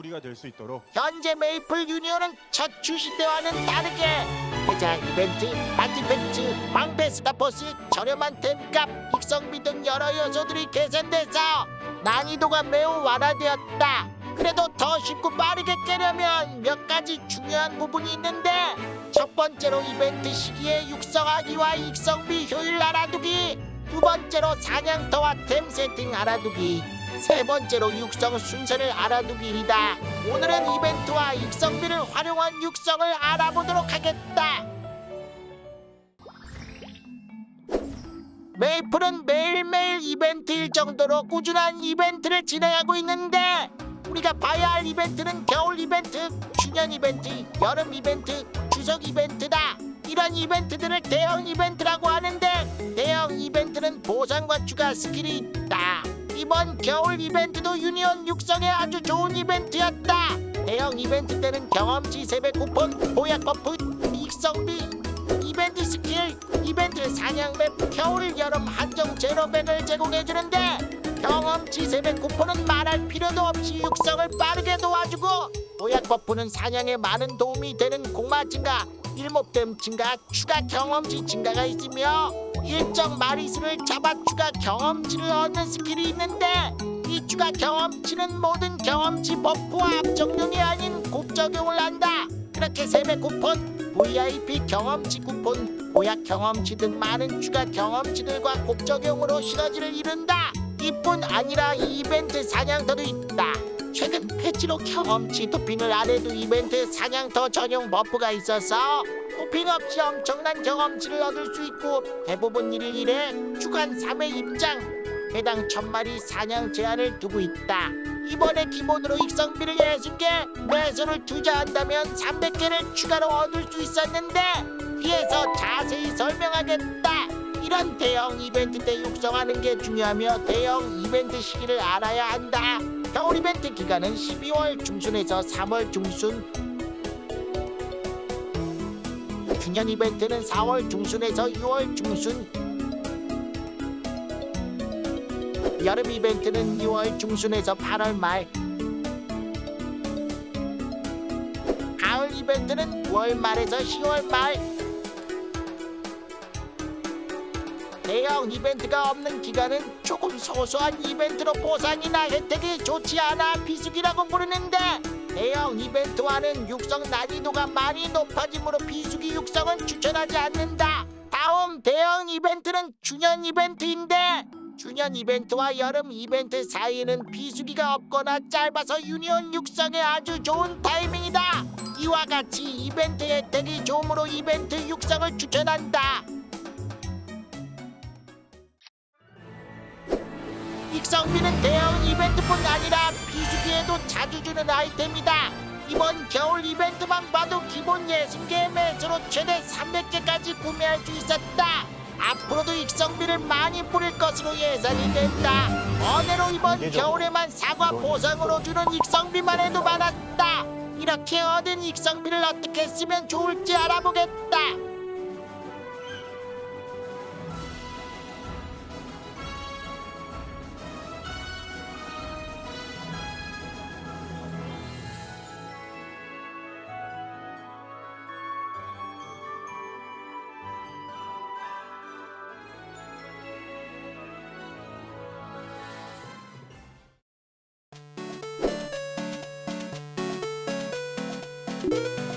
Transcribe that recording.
우리가 될 수 있도록 현재 메이플 유니온은 첫 출시 때와는 다르게 회자 이벤트, 패치, 방패 스타포스, 저렴한 템값, 익성비 등 여러 요소들이 개선돼서 난이도가 매우 완화되었다. 그래도 더 쉽고 빠르게 깨려면 몇 가지 중요한 부분이 있는데 첫 번째로 이벤트 시기에 육성하기와 익성비 효율 알아두기 두 번째로 사냥터와 템 세팅 알아두기 세 번째로 육성 순서를 알아두기이다. 오늘은 이벤트와 익성비를 활용한 육성을 알아보도록 하겠다. 메이플은 매일매일 이벤트 일 정도로 꾸준한 이벤트를 진행하고 있는데 우리가 봐야 할 이벤트는 겨울 이벤트, 주년 이벤트, 여름 이벤트, 추석 이벤트다. 이런 이벤트들을 대형 이벤트라고 하는데 대형 이벤트는 보상과 추가 스킬이 있다. 이번 겨울 이벤트도 유니온 육성에 아주 좋은 이벤트였다. 대형 이벤트 때는 경험치 3배 쿠폰, 보약 버프, 익성비, 이벤트 스킬, 이벤트 사냥맵, 겨울 여름 한정 제로백을 제공해주는데 경험치 3배 쿠폰은 말할 필요도 없이 육성을 빠르게 도와주고 보약 버프는 사냥에 많은 도움이 되는 공마 증가, 일목댐 증가, 추가 경험치 증가가 있으며 일정 마리수를 잡아 추가 경험치를 얻는 스킬이 있는데 이 추가 경험치는 모든 경험치 버프와 합정용이 아닌 곱적용을 한다. 그렇게 세배 쿠폰, VIP 경험치 쿠폰, 보약 경험치 등 많은 추가 경험치들과 곱적용으로 시너지를 이룬다. 이뿐 아니라 이 이벤트 사냥터도 있다. 최근 패치로 경험치 도핑을 안 해도 이벤트 사냥터 전용 버프가 있어서 도핑 없이 엄청난 경험치를 얻을 수 있고 대부분 일일에 주간 3회 입장 해당 1000마리 사냥 제한을 두고 있다. 이번에 기본으로 익성비를 60개, 매수를 투자한다면 300개를 추가로 얻을 수 있었는데 뒤에서 자세히 설명하겠다. 이런 대형 이벤트 때 육성하는 게 중요하며 대형 이벤트 시기를 알아야 한다. 겨울 이벤트 기간은 12월 중순에서 3월 중순 주년 이벤트는 4월 중순에서 6월 중순. 여름 이벤트는 6월 중순에서 8월 말. 가을 이벤트는 9월 말에서 10월 말. 대형 이벤트가 없는 기간은 조금 소소한 이벤트로 보상이나 혜택이 좋지 않아 비수기라고 부르는데 대형 이벤트와는 육성 난이도가 많이 높아지므로 비수기 육성은 추천하지 않는다. 다음 대형 이벤트는 주년 이벤트인데 주년 이벤트와 여름 이벤트 사이에는 비수기가 없거나 짧아서 유니온 육성에 아주 좋은 타이밍이다. 이와 같이 이벤트 혜택이 좋으므로 이벤트 육성을 추천한다. 익성비는 대형 이벤트뿐 아니라 비수기에도 자주 주는 아이템이다. 이번 겨울 이벤트만 봐도 기본 60개의 매수로 최대 300개까지 구매할 수 있었다. 앞으로도 익성비를 많이 뿌릴 것으로 예상이 된다. 언해로 이번. 겨울에만 사과 보상으로 주는 익성비만 해도 많았다. 이렇게 얻은 익성비를 어떻게 쓰면 좋을지 알아보겠다. you